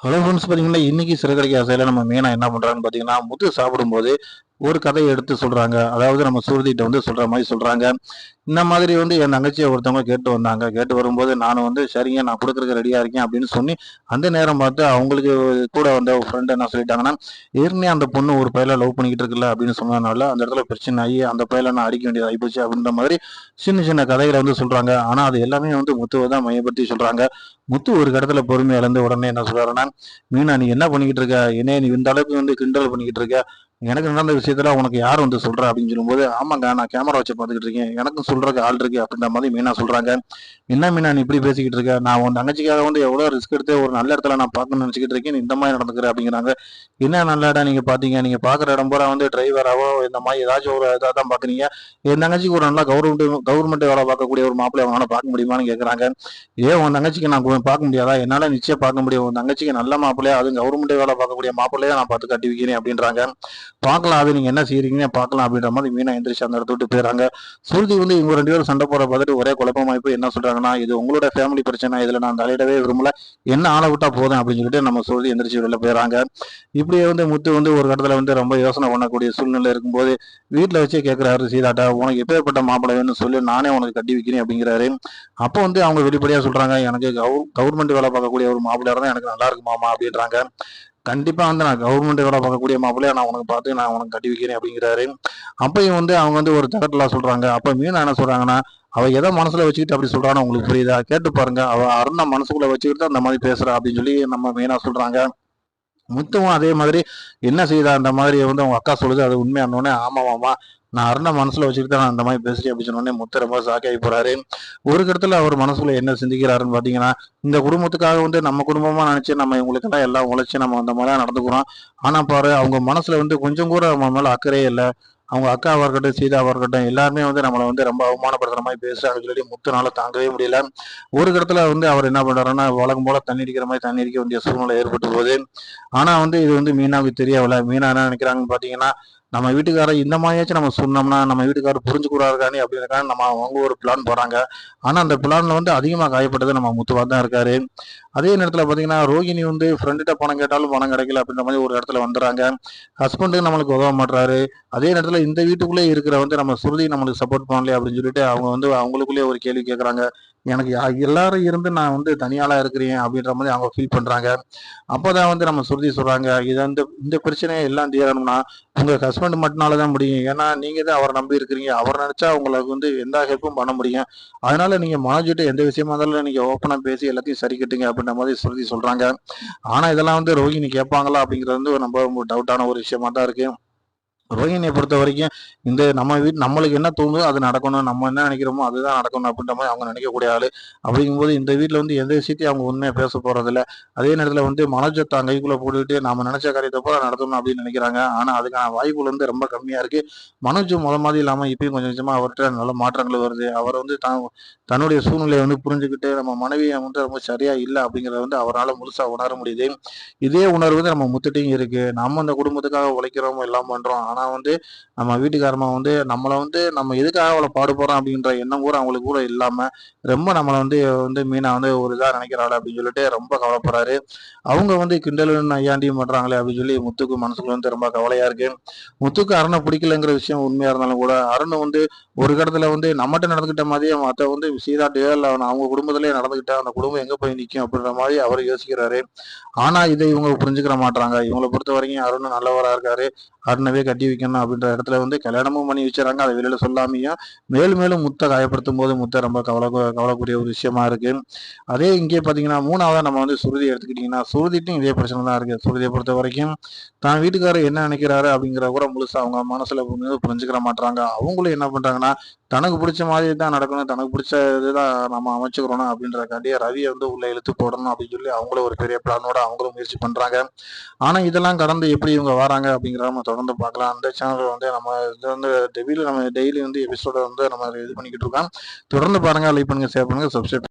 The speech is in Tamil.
ஹலோ ஃப்ரெண்ட்ஸ் பார்த்தீங்கன்னா இன்னைக்கு சிறுகடைக்கு ஆசையில் நம்ம மெயினாக என்ன பண்ணுறாங்கன்னு பார்த்தீங்கன்னா முத்து சாப்பிடும்போது ஒரு கதையை எடுத்து சொல்கிறாங்க அதாவது நம்ம சுருதிட்ட வந்து சொல்கிற மாதிரி சொல்கிறாங்க இந்த மாதிரி வந்து என் தங்கச்சியை ஒருத்தவங்க கேட்டு வந்தாங்க. கேட்டு வரும்போது நான் வந்து சரிங்க நான் கொடுக்குறதுக்கு ரெடியாக இருக்கேன் அப்படின்னு சொல்லி அந்த நேரம் பார்த்து அவங்களுக்கு கூட வந்த ஃப்ரெண்டு என்ன சொல்லிட்டாங்கன்னா ஏற்கனவே அந்த பொண்ணு ஒரு பயில லவ் பண்ணிக்கிட்டு இருக்குல்ல அப்படின்னு சொன்னதுனால அந்த இடத்துல பிரச்சனை ஆகி அந்த பயில நான் அடிக்க வேண்டியது ஆகிப்போச்சு அப்படின்ற மாதிரி சின்ன சின்ன கதைகளை வந்து சொல்கிறாங்க ஆனால் அது எல்லாமே வந்து முத்துவை தான் மையப்படுத்தி சொல்கிறாங்க முத்து ஒரு கடத்துல பொறுமை இழந்து உடனே என்ன சொல்கிறாருன்னா மீனா நீ என்ன பண்ணிக்கிட்டு இருக்க? என்ன நீ இந்த அளவுக்கு வந்து கிண்டல் பண்ணிக்கிட்டு இருக்க. எனக்கு நடந்த விஷயத்துல உனக்கு யார் வந்து சொல்ற அப்படின்னு சொல்லும்போது ஆமாங்க நான் கேமரா வச்சு பார்த்துக்கிட்டு இருக்கேன். எனக்கும் சொல்றதுக்கு ஆள் இருக்கு அப்படின்ற மாதிரி மீனா சொல்றாங்க. என்ன மீனா நீ இப்படி பேசிக்கிட்டு இருக்க? நான் உன் தங்கச்சிக்காக வந்து எவ்வளவு ரிஸ்க் எடுத்து ஒரு நல்ல இடத்துல நான் பார்க்கணும்னு நினைச்சிக்கிட்டு இருக்கேன். இந்த மாதிரி நடந்துக்கிற அப்படிங்கிறாங்க. என்ன நல்ல இடம் நீங்க பாத்தீங்க நீங்க பாக்குற இடம் பூரா வந்து டிரைவராவோ இந்த மாதிரி ஏதாச்சும் ஒரு இதாக தான் பாக்குறீங்க என் தங்கச்சிக்கு ஒரு நல்லா கவர்மெண்ட் கவர்மெண்ட் வேலை பார்க்கக்கூடிய ஒரு மாப்பிள்ளை அவனால பார்க்க முடியுமான்னு கேட்குறாங்க ஏன் உன் தங்கச்சிக்கு நான் பார்க்க முடியாதா? என்னால நிச்சயம் பார்க்க முடியும். உன் தங்கச்சிக்கு நல்ல மாப்பிள்ளையா அதுவும் கவர்மெண்ட் வேலை பார்க்கக்கூடிய மாப்பிள்ளையா நான் பார்த்து கட்டி வைக்கிறேன் அப்படின்றாங்க. பார்க்கலாம். அது நீங்க என்ன செய்கிறீங்க பார்க்கலாம் அப்படின்ற மாதிரி மீனா எந்திரிச்சு அந்த இடத்த விட்டு போயிடறாங்க. சுருதி வந்து இவங்க ரெண்டு பேரும் சண்டை போகிற பார்த்துட்டு ஒரே குழப்பமாக போய் என்ன சொல்றாங்கன்னா இது உங்களோட ஃபேமிலி பிரச்சனை இதில் நான் தலையிடவே விரும்பல. என்ன ஆளை விட்டா போதும் அப்படின்னு சொல்லிட்டு நம்ம சுருதி எந்திரிச்சு வெளில போயிடறாங்க. இப்படியே வந்து முத்து வந்து ஒரு இடத்துல வந்து ரொம்ப யோசனை பண்ணக்கூடிய சூழ்நிலை இருக்கும்போது வீட்டில் வச்சே கேட்குறாரு சீதாட்டா உனக்கு எப்பேற்பட்ட மாப்பிள்ளை வேணும்னு சொல்லி நானே உனக்கு கட்டி வைக்கிறேன் அப்படிங்கிறாரு. அப்போ வந்து அவங்க வெளிப்படையாக சொல்றாங்க எனக்கு கவர்மெண்ட் வேலை பார்க்கக்கூடிய ஒரு மாப்பிள்ளையாக தான் எனக்கு நல்லா இருக்குமாமா அப்படின்றாங்க. கண்டிப்பாக வந்து நான் கவர்மெண்ட் வேலை பார்க்கக்கூடிய மாப்பிள்ளையா நான் உனக்கு பார்த்து நான் உனக்கு கட்டி வைக்கிறேன் அப்படிங்கிறாரு. அப்பையும் வந்து அவங்க வந்து ஒரு தகட்டலா சொல்கிறாங்க அப்போ மீனா என்ன சொல்கிறாங்கன்னா அவள் எதை மனசில் வச்சுக்கிட்டு அப்படி சொல்கிறான்னு உங்களுக்கு புரியுதா? கேட்டு பாருங்க. அவள் அருணா மனசுக்குள்ளே வச்சுக்கிட்டு அந்த மாதிரி பேசுகிறா அப்படின்னு சொல்லி நம்ம மீனா சொல்கிறாங்க முத்துவும் அதே மாதிரி என்ன செய்தா? அந்த மாதிரி வந்து அவங்க அக்கா சொல்லுது. அது உண்மையானோடனே ஆமாவாமா நான் அருணை மனசுல வச்சுக்கிட்டு தான் நான் அந்த மாதிரி பேசுறேன் அப்படின்னு சொன்னோடனே முத்து ரொம்ப சாக்காகி போறாரு. ஒரு கருத்துல அவர் மனசுல என்ன சிந்திக்கிறாருன்னு பாத்தீங்கன்னா இந்த குடும்பத்துக்காக வந்து நம்ம குடும்பமா நினைச்சு நம்ம இவங்களுக்கெல்லாம் எல்லாம் உழைச்சு நம்ம அந்த மாதிரி நடந்துக்கிறோம். ஆனா பாரு அவங்க மனசுல வந்து கொஞ்சம் கூட நம்ம மேல அக்கறையே இல்லை. அவங்க அக்காவாக இருக்கட்டும் சீதாவாக இருக்கட்டும் எல்லாருமே வந்து நம்மளை வந்து ரொம்ப அவமானப்படுத்துற மாதிரி பேசுறாங்க சொல்லி முத்துனால தாங்கவே முடியல. ஒரு இடத்துல வந்து அவர் என்ன பண்றாருன்னா வழக்கம் போல தண்ணி அடிக்கிற மாதிரி தண்ணி அடிக்க வேண்டிய சூழ்நிலை ஏற்பட்டு போகுது ஆனா வந்து இது வந்து மீனாவுக்கு தெரியவில்லை. மீனா என்ன நினைக்கிறாங்கன்னு பாத்தீங்கன்னா நம்ம வீட்டுக்காரர் இந்த மாதிரியாச்சும் நம்ம சொன்னோம்னா நம்ம வீட்டுக்காரர் புரிஞ்சுக்கூடாருக்கானே அப்படின்றக்காக நம்ம அவங்க ஒரு பிளான் போகிறாங்க ஆனால் அந்த பிளானில் வந்து அதிகமாக காயப்பட்டது நம்ம முத்துவா தான் இருக்காரு. அதே நேரத்தில் பார்த்தீங்கன்னா ரோகிணி வந்து ஃப்ரெண்டுகிட்ட பணம் கேட்டாலும் பணம் கிடைக்கல அப்படின்ற மாதிரி ஒரு இடத்துல வந்துடுறாங்க. ஹஸ்பண்டுக்கு நம்மளுக்கு உதவ மாட்டுறாரு அதே நேரத்தில் இந்த வீட்டுக்குள்ளே இருக்கிற வந்து நம்ம சுருதி நம்மளுக்கு சப்போர்ட் பண்ணலையே அப்படின்னு சொல்லிட்டு அவங்க வந்து அவங்களுக்குள்ளேயே ஒரு கேள்வி கேட்குறாங்க எனக்கு எல்லாரும் இருந்து நான் வந்து தனியாளா இருக்கிறேன் அப்படின்ற மாதிரி அவங்க ஃபீல் பண்றாங்க. அப்போதான் வந்து நம்ம சுருதி சொல்றாங்க இதை வந்து இந்த பிரச்சனையை எல்லாம் தீரணும்னா உங்க ஹஸ்பண்ட் மட்டும்னால தான் முடியும். ஏன்னா நீங்க தான் அவரை நம்பி இருக்கிறீங்க. அவர் நினைச்சா உங்களுக்கு வந்து எந்த ஹெல்ப்பும் பண்ண முடியும். அதனால நீங்க மனஜிட்டு எந்த விஷயமா இருந்தாலும் நீங்க ஓப்பனா பேசி எல்லாத்தையும் சரி கட்டுங்க அப்படின்ற மாதிரி சுருதி சொல்றாங்க. ஆனா இதெல்லாம் வந்து ரோஹிணி கேட்பாங்களா அப்படிங்கிறது வந்து ரொம்ப டவுட்டான ஒரு விஷயமா தான் இருக்கு. ரோஹிணியை பொறுத்த வரைக்கும் இந்த நம்ம வீட்டு நம்மளுக்கு என்ன தோணுதோ அது நடக்கணும். நம்ம என்ன நினைக்கிறோமோ அதுதான் நடக்கணும் அப்படின்ற மாதிரி அவங்க நினைக்கக்கூடிய ஆள். அப்படிங்கும்போது இந்த வீட்டில் வந்து எந்த விஷயத்தையும் அவங்க உண்மையாக பேச போகிறதில்ல அதே நேரத்தில் வந்து மனோஜத்தை கைக்குள்ளே போட்டுக்கிட்டு நம்ம நினச்ச காரியத்தை போல நடத்தணும் அப்படின்னு நினைக்கிறாங்க. ஆனால் அதுக்கான வாய்ப்புகள் வந்து ரொம்ப கம்மியாக இருக்குது மனோஜ் முத மாதிரி இல்லாமல் இப்பயும் கொஞ்சம் கொஞ்சமாக அவர்கிட்ட நல்ல மாற்றங்கள் வருது. அவர் வந்து தான் தன்னுடைய சூழ்நிலையை வந்து புரிஞ்சுக்கிட்டு நம்ம மனைவியை வந்து ரொம்ப சரியாக இல்லை அப்படிங்கிறத வந்து அவரால் முழுசாக உணர முடியுது. இதே உணர்வு வந்து நம்ம முத்துட்டையும் இருக்குது நம்ம அந்த குடும்பத்துக்காக உழைக்கிறோம் எல்லாம் பண்ணுறோம் ஆனால் வந்து நம்ம வீட்டுக்காரமாக வந்து நம்மளை வந்து நம்ம எதுக்காக அவளை பாடுபடுறோம் அப்படின்ற எண்ணம் கூட அவங்களுக்கு கூட இல்லாம ரொம்ப நம்மளை வந்து வந்து மீனா வந்து ஒரு இதா நினைக்கிறாள் அப்படின்னு சொல்லிட்டு ரொம்ப கவலைப்படுறாரு. அவங்க வந்து கிண்டலும் ஐயாண்டியும் பண்றாங்களே அப்படின்னு சொல்லி முத்துக்கு மனசுக்குள்ள வந்து ரொம்ப கவலையா இருக்கு. முத்துக்கு அருணை பிடிக்கலங்கிற விஷயம் உண்மையா இருந்தாலும் கூட அருண் வந்து ஒரு இடத்துல வந்து நம்மகிட்ட நடந்துக்கிட்ட மாதிரியே மற்ற வந்து சீதாட்டையோ அவன் அவங்க குடும்பத்திலேயே நடந்துகிட்டா அந்த குடும்பம் எங்கே போய் நிற்கும் அப்படின்ற மாதிரி அவர் யோசிக்கிறாரு. ஆனால் இதை இவங்க புரிஞ்சுக்கிற மாட்டாங்க இவங்களை பொறுத்த வரைக்கும் அருண் நல்லவராக இருக்காரு. அருணவே கட்டி வைக்கணும் அப்படின்ற இடத்துல வந்து கல்யாணமும் பண்ணி வச்சுறாங்க அதை வெளியில சொல்லாமையும் மேலும் மேலும் முத்தை காயப்படுத்தும் போது முத்தை ரொம்ப கவலை கவலைக்கூடிய ஒரு விஷயமா இருக்கு. அதே இங்கே பார்த்தீங்கன்னா மூணாவதாக நம்ம வந்து சுருதி எடுத்துக்கிட்டிங்கன்னா சுருதிட்டும் இதே பிரச்சனை தான் இருக்குது சுருதியை பொறுத்த வரைக்கும் தான் வீட்டுக்காரர் என்ன நினைக்கிறாரு அப்படிங்கிற கூட முழுசாக அவங்க மனசில் புரிஞ்சுக்கிற மாட்டாங்க அவங்களும் என்ன பண்ணுறாங்கன்னா பண்றாங்கன்னா தனக்கு பிடிச்ச மாதிரி தான் நடக்கணும் தனக்கு பிடிச்ச இதுதான் நம்ம அமைச்சுக்கிறோம்னா அப்படின்றக்காண்டியே ரவியை வந்து உள்ள இழுத்து போடணும் அப்படின்னு சொல்லி அவங்களும் ஒரு பெரிய பிளானோட அவங்களும் முயற்சி பண்றாங்க. ஆனா இதெல்லாம் கடந்து எப்படி இவங்க வராங்க அப்படிங்கிற நம்ம தொடர்ந்து பார்க்கலாம். அந்த சேனல் வந்து நம்ம இது வந்து டெய்லி நம்ம டெய்லி வந்து எபிசோட வந்து நம்ம இது பண்ணிக்கிட்டு இருக்கோம். தொடர்ந்து பாருங்க லைக் பண்ணுங்க ஷேர் பண்ணுங்க சப்ஸ்கிரைப்